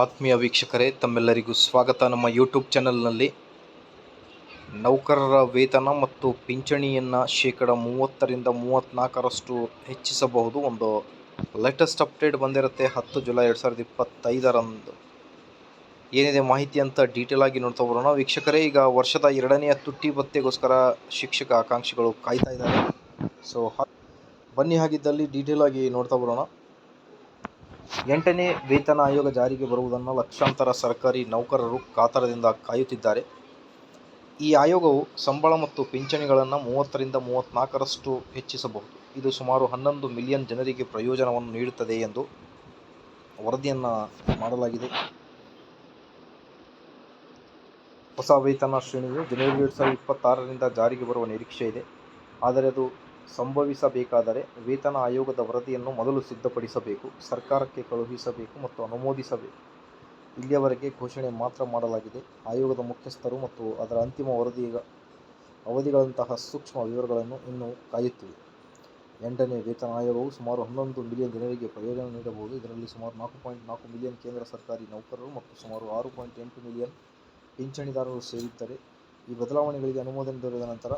ಆತ್ಮೀಯ ವೀಕ್ಷಕರೇ, ತಮ್ಮೆಲ್ಲರಿಗೂ ಸ್ವಾಗತ. ನಮ್ಮ ಯೂಟ್ಯೂಬ್ ಚಾನಲ್ನಲ್ಲಿ ನೌಕರರ ವೇತನ ಮತ್ತು ಪಿಂಚಣಿಯನ್ನು ಶೇಕಡ ಮೂವತ್ತರಿಂದ ಮೂವತ್ತ್ನಾಲ್ಕರಷ್ಟು ಹೆಚ್ಚಿಸಬಹುದು. ಒಂದು ಲೇಟೆಸ್ಟ್ ಅಪ್ಡೇಟ್ ಬಂದಿರುತ್ತೆ ಹತ್ತು ಜುಲೈ ಎರಡು ಸಾವಿರದ ಇಪ್ಪತ್ತೈದರಂದು. ಏನಿದೆ ಮಾಹಿತಿ ಅಂತ ಡೀಟೇಲ್ ಆಗಿ ನೋಡ್ತಾ ಬರೋಣ. ವೀಕ್ಷಕರೇ, ಈಗ ವರ್ಷದ ಎರಡನೆಯ ತುಟ್ಟಿ ಭತ್ತೆಗೋಸ್ಕರ ಶಿಕ್ಷಕ ಆಕಾಂಕ್ಷಿಗಳು ಕಾಯ್ತಾ ಇದ್ದಾರೆ. ಸೊ ಬನ್ನಿ ಹಾಗಿದ್ದಲ್ಲಿ ಡೀಟೇಲ್ ಆಗಿ ನೋಡ್ತಾ ಬರೋಣ. ಎಂಟನೇ ವೇತನ ಆಯೋಗ ಜಾರಿಗೆ ಬರುವುದನ್ನು ಲಕ್ಷಾಂತರ ಸರ್ಕಾರಿ ನೌಕರರು ಕಾತರದಿಂದ ಕಾಯುತ್ತಿದ್ದಾರೆ. ಈ ಆಯೋಗವು ಸಂಬಳ ಮತ್ತು ಪಿಂಚಣಿಗಳನ್ನು ಮೂವತ್ತರಿಂದ ಮೂವತ್ತ್ನಾಲ್ಕರಷ್ಟು ಹೆಚ್ಚಿಸಬಹುದು. ಇದು ಸುಮಾರು ಹನ್ನೊಂದು ಮಿಲಿಯನ್ ಜನರಿಗೆ ಪ್ರಯೋಜನವನ್ನು ನೀಡುತ್ತದೆ ಎಂದು ವರದಿಯನ್ನು ಮಾಡಲಾಗಿದೆ. ಹೊಸ ವೇತನ ಶ್ರೇಣಿಯು ಜನವರಿ ಎರಡು ಸಾವಿರದ ಇಪ್ಪತ್ತಾರರಿಂದ ಜಾರಿಗೆ ಬರುವ ನಿರೀಕ್ಷೆ ಇದೆ. ಆದರೆ ಅದು ಸಂಭವಿಸಬೇಕಾದರೆ ವೇತನ ಆಯೋಗದ ವರದಿಯನ್ನು ಮೊದಲು ಸಿದ್ಧಪಡಿಸಬೇಕು, ಸರ್ಕಾರಕ್ಕೆ ಕಳುಹಿಸಬೇಕು ಮತ್ತು ಅನುಮೋದಿಸಬೇಕು. ಇಲ್ಲಿಯವರೆಗೆ ಘೋಷಣೆ ಮಾತ್ರ ಮಾಡಲಾಗಿದೆ. ಆಯೋಗದ ಮುಖ್ಯಸ್ಥರು ಮತ್ತು ಅದರ ಅಂತಿಮ ವರದಿ ಅವಧಿಗಳಂತಹ ಸೂಕ್ಷ್ಮ ವಿವರಗಳನ್ನು ಇನ್ನೂ ಕಾಯುತ್ತಿವೆ. ಎಂಟನೇ ವೇತನ ಆಯೋಗವು ಸುಮಾರು ಹನ್ನೊಂದು ಮಿಲಿಯನ್ ಜನರಿಗೆ ಪ್ರಯೋಜನ ನೀಡಬಹುದು. ಇದರಲ್ಲಿ ಸುಮಾರು ನಾಲ್ಕು ಪಾಯಿಂಟ್ ನಾಲ್ಕು ಮಿಲಿಯನ್ ಕೇಂದ್ರ ಸರ್ಕಾರಿ ನೌಕರರು ಮತ್ತು ಸುಮಾರು ಆರು ಪಾಯಿಂಟ್ ಎಂಟು ಮಿಲಿಯನ್ ಪಿಂಚಣಿದಾರರು ಸೇರಿದ್ದಾರೆ ಈ ಬದಲಾವಣೆಗಳಿಗೆ ಅನುಮೋದನೆ ದೊರೆತ ನಂತರ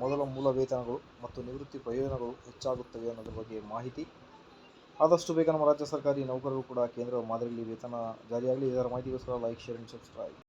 ಮೊದಲ ಮೂಲ ವೇತನಗಳು ಮತ್ತು ನಿವೃತ್ತಿ ಪ್ರಯೋಜನಗಳು ಹೆಚ್ಚಾಗುತ್ತವೆ ಅನ್ನೋದ್ರ ಬಗ್ಗೆ ಮಾಹಿತಿ. ಆದಷ್ಟು ಬೇಗ ನಮ್ಮ ರಾಜ್ಯ ಸರ್ಕಾರಿ ನೌಕರರು ಕೂಡ ಕೇಂದ್ರ ಮಾದರಿಯಲ್ಲಿ ವೇತನ ಜಾರಿಯಾಗಲಿ. ಇದರ ಮಾಹಿತಿಗೋಸ್ಕರ ಲೈಕ್ ಶೇರ್ ಅಂಡ್ ಸಬ್ಸ್ಕ್ರೈಬ್